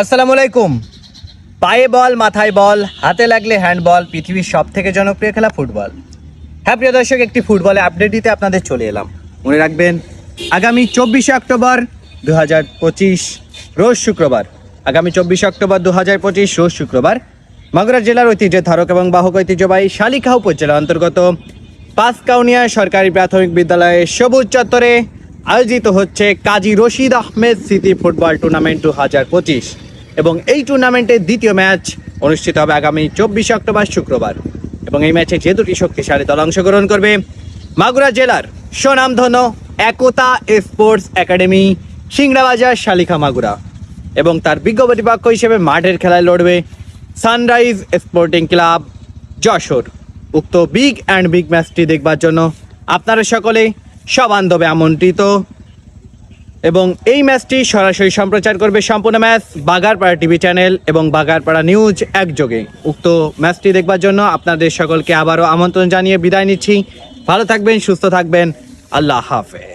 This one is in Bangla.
আসসালামু আলাইকুম। পায়ে বল, মাথায় বল, হাতে লাগলে হ্যান্ডবল, পৃথিবীর সব থেকে জনপ্রিয় খেলা ফুটবল। হ্যাঁ প্রিয় দর্শক, একটি ফুটবলে আপডেট দিতে আপনাদের চলে এলাম। মনে রাখবেন, আগামী চব্বিশে অক্টোবর দু হাজার পঁচিশ, রোজ শুক্রবার। আগামী চব্বিশে অক্টোবর দু হাজার পঁচিশ, রোজ শুক্রবার। মাগুরা জেলার ঐতিহ্য ধারক এবং বাহক ঐতিহ্যবাহী শালিখা উপজেলা অন্তর্গত পাঁচকাউনিয়া সরকারি প্রাথমিক বিদ্যালয়ের সবুজ চত্বরে আয়োজিত হচ্ছে Kazi Rashid Ahmed city football tournament দু হাজার পঁচিশ। এবং এই টুর্নামেন্টের দ্বিতীয় ম্যাচ অনুষ্ঠিত হবে আগামী চব্বিশে অক্টোবর শুক্রবার। এবং এই ম্যাচে যে দুটি শক্তিশালী দল অংশগ্রহণ করবে, মাগুরা জেলার স্বনামধন্য একতা স্পোর্টস একাডেমি, সিংড়াবাজার শালিখা মাগুরা। এবং তার বিজ্ঞ প্রতিপক্ষ হিসেবে মাঠের খেলায় লড়বে সানরাইজ স্পোর্টিং ক্লাব যশোর। উক্ত বিগ অ্যান্ড বিগ ম্যাচটি দেখবার জন্য আপনারা সকলে সবান্ধবে আমন্ত্রিত। এবং এই ম্যাচটি সরাসরি সম্প্রচার করবে সম্পূর্ণ ম্যাচ বাগারপাড়া টিভি চ্যানেল এবং বাগারপাড়া নিউজ একযোগে। উক্ত ম্যাচটি দেখবার জন্য আপনাদের সকলকে আবারও আমন্ত্রণ জানিয়ে বিদায় নিচ্ছি। ভালো থাকবেন, সুস্থ থাকবেন। আল্লাহ হাফেজ।